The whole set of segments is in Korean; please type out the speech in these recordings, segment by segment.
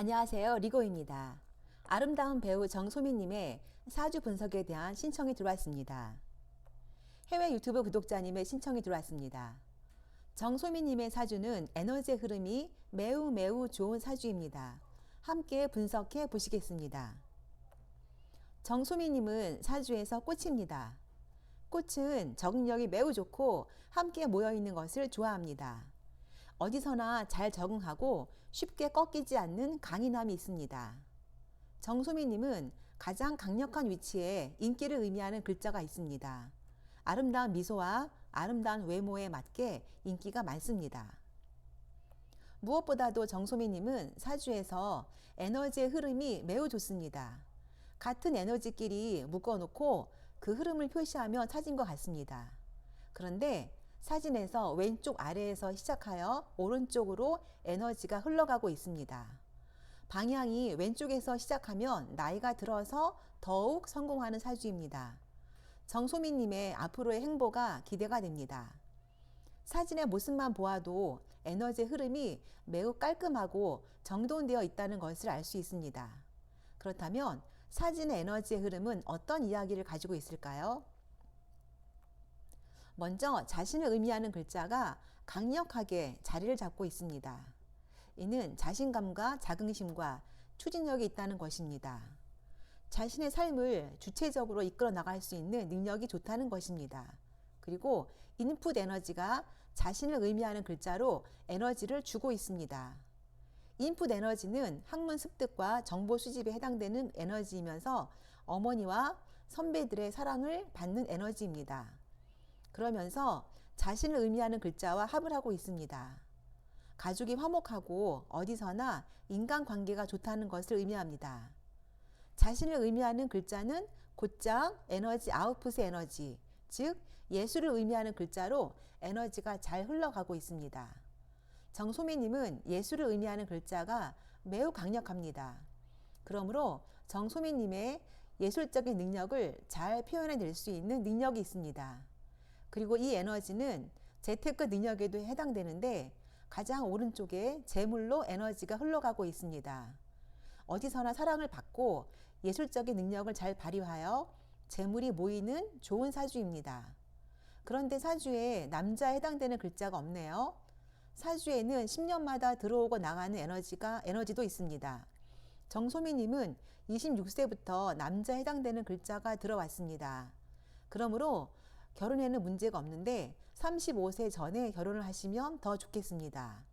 안녕하세요. 리고입니다. 아름다운 배우 정소민님의 사주 분석에 대한 신청이 들어왔습니다. 해외 유튜브 구독자님의 신청이 들어왔습니다. 정소민님의 사주는 에너지의 흐름이 매우 매우 좋은 사주입니다. 함께 분석해 보시겠습니다. 정소민님은 사주에서 꽃입니다. 꽃은 적응력이 매우 좋고 함께 모여 있는 것을 좋아합니다. 어디서나 잘 적응하고 쉽게 꺾이지 않는 강인함이 있습니다. 정소미님은 가장 강력한 위치에 인기를 의미하는 글자가 있습니다. 아름다운 미소와 아름다운 외모에 맞게 인기가 많습니다. 무엇보다도 정소미님은 사주에서 에너지의 흐름이 매우 좋습니다. 같은 에너지끼리 묶어놓고 그 흐름을 표시하며 찾은 것 같습니다. 그런데 사진에서 왼쪽 아래에서 시작하여 오른쪽으로 에너지가 흘러가고 있습니다. 방향이 왼쪽에서 시작하면 나이가 들어서 더욱 성공하는 사주입니다. 정소민님의 앞으로의 행보가 기대가 됩니다. 사진의 모습만 보아도 에너지의 흐름이 매우 깔끔하고 정돈되어 있다는 것을 알 수 있습니다. 그렇다면 사진의 에너지의 흐름은 어떤 이야기를 가지고 있을까요? 먼저 자신을 의미하는 글자가 강력하게 자리를 잡고 있습니다. 이는 자신감과 자긍심과 추진력이 있다는 것입니다. 자신의 삶을 주체적으로 이끌어 나갈 수 있는 능력이 좋다는 것입니다. 그리고 인풋 에너지가 자신을 의미하는 글자로 에너지를 주고 있습니다. 인풋 에너지는 학문 습득과 정보 수집에 해당되는 에너지이면서 어머니와 선배들의 사랑을 받는 에너지입니다. 그러면서 자신을 의미하는 글자와 합을 하고 있습니다. 가족이 화목하고 어디서나 인간 관계가 좋다는 것을 의미합니다. 자신을 의미하는 글자는 곧장 에너지 아웃풋의 에너지, 즉 예술을 의미하는 글자로 에너지가 잘 흘러가고 있습니다. 정소미님은 예술을 의미하는 글자가 매우 강력합니다. 그러므로 정소미님의 예술적인 능력을 잘 표현해 낼 수 있는 능력이 있습니다. 그리고 이 에너지는 재테크 능력에도 해당되는데 가장 오른쪽에 재물로 에너지가 흘러가고 있습니다. 어디서나 사랑을 받고 예술적인 능력을 잘 발휘하여 재물이 모이는 좋은 사주입니다. 그런데 사주에 남자에 해당되는 글자가 없네요. 사주에는 10년마다 들어오고 나가는 에너지가 에너지도 있습니다. 정소미님은 26세부터 남자에 해당되는 글자가 들어왔습니다. 그러므로 결혼에는 문제가 없는데 35세 전에 결혼을 하시면 더 좋겠습니다.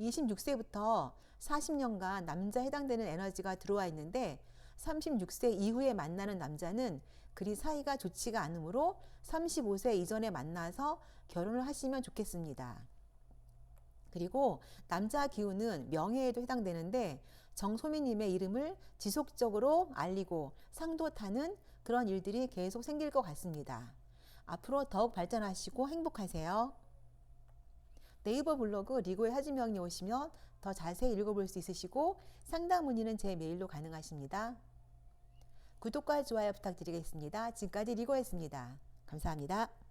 26세부터 40년간 남자 해당되는 에너지가 들어와 있는데 36세 이후에 만나는 남자는 그리 사이가 좋지가 않으므로 35세 이전에 만나서 결혼을 하시면 좋겠습니다. 그리고 남자 기운은 명예에도 해당되는데 정소민님의 이름을 지속적으로 알리고 상도 타는 그런 일들이 계속 생길 것 같습니다. 앞으로 더욱 발전하시고 행복하세요. 네이버 블로그 리고의 사진명이 오시면 더 자세히 읽어볼 수 있으시고 상담 문의는 제 메일로 가능하십니다. 구독과 좋아요 부탁드리겠습니다. 지금까지 리고였습니다. 감사합니다.